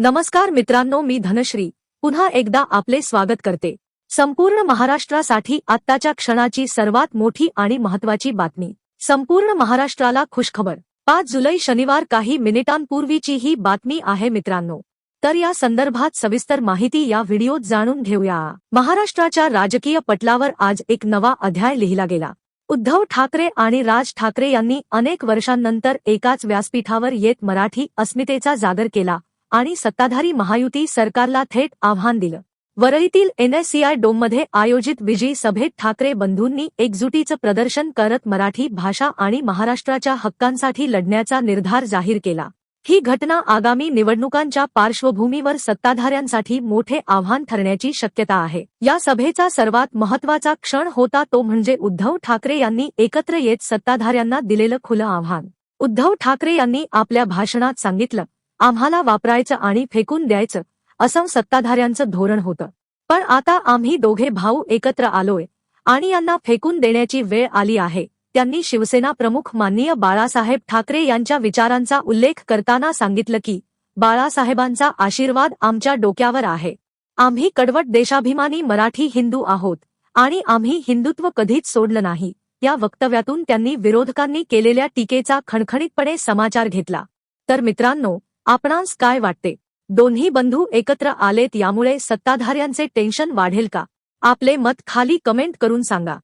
नमस्कार मित्रांनो मी धनश्री. पुन्हा एकदा आपले स्वागत करते. संपूर्ण महाराष्ट्रासाठी आत्ताच्या क्षणाची सर्वात मोठी आणि महत्वाची बातमी. संपूर्ण महाराष्ट्राला खुशखबर. पाच जुलै शनिवार काही मिनिटांपूर्वीची ही बातमी आहे मित्रांनो. तर या संदर्भात सविस्तर माहिती या व्हिडिओत जाणून घेऊया. महाराष्ट्राच्या राजकीय पटलावर आज एक नवा अध्याय लिहिला गेला. उद्धव ठाकरे आणि राज ठाकरे यांनी अनेक वर्षांनंतर एकाच व्यासपीठावर येत मराठी अस्मितेचा जागर केला. आणि सत्ताधारी महायुती सरकारला थेट आव्हान दिलं. वरळीतील एनएससीआय डोममध्ये आयोजित विजयी सभेत ठाकरे बंधूंनी एकजुटीचं प्रदर्शन करत मराठी भाषा आणि महाराष्ट्राच्या हक्कांसाठी लढण्याचा निर्धार जाहीर केला. ही घटना आगामी निवडणुकांच्या पार्श्वभूमीवर सत्ताधाऱ्यांसाठी मोठे आव्हान ठरण्याची शक्यता आहे. या सभेचा सर्वात महत्त्वाचा क्षण होता तो म्हणजे उद्धव ठाकरे यांनी एकत्र येत सत्ताधाऱ्यांना दिलेलं खुलं आव्हान. उद्धव ठाकरे यांनी आपल्या भाषणात सांगितलं आम्हाला वापरायचं आणि फेकून द्यायचं असं सत्ताधाऱ्यांचं धोरण होतं. पण आता आम्ही दोघे भाऊ एकत्र आलोय आणि यांना फेकून देण्याची वेळ आली आहे त्यांनी शिवसेना प्रमुख माननीय बाळासाहेब ठाकरे यांच्या विचारांचा उल्लेख करताना सांगितलं की बाळासाहेबांचा आशीर्वाद आमच्या डोक्यावर आहे. आम्ही कडवट देशाभिमानी मराठी हिंदू आहोत आणि आम्ही हिंदुत्व कधीच सोडलं नाही या वक्तव्यातून त्यांनी विरोधकांनी केलेल्या टीकेचा खणखणीतपणे समाचार घेतला. तर मित्रांनो आपणास काय वाटते? दोन्ही बंधू एकत्र आलेत यामुळे सत्ताधाऱ्यांचे टेन्शन वाढेल का? आपले मत खाली कमेंट करून सांगा.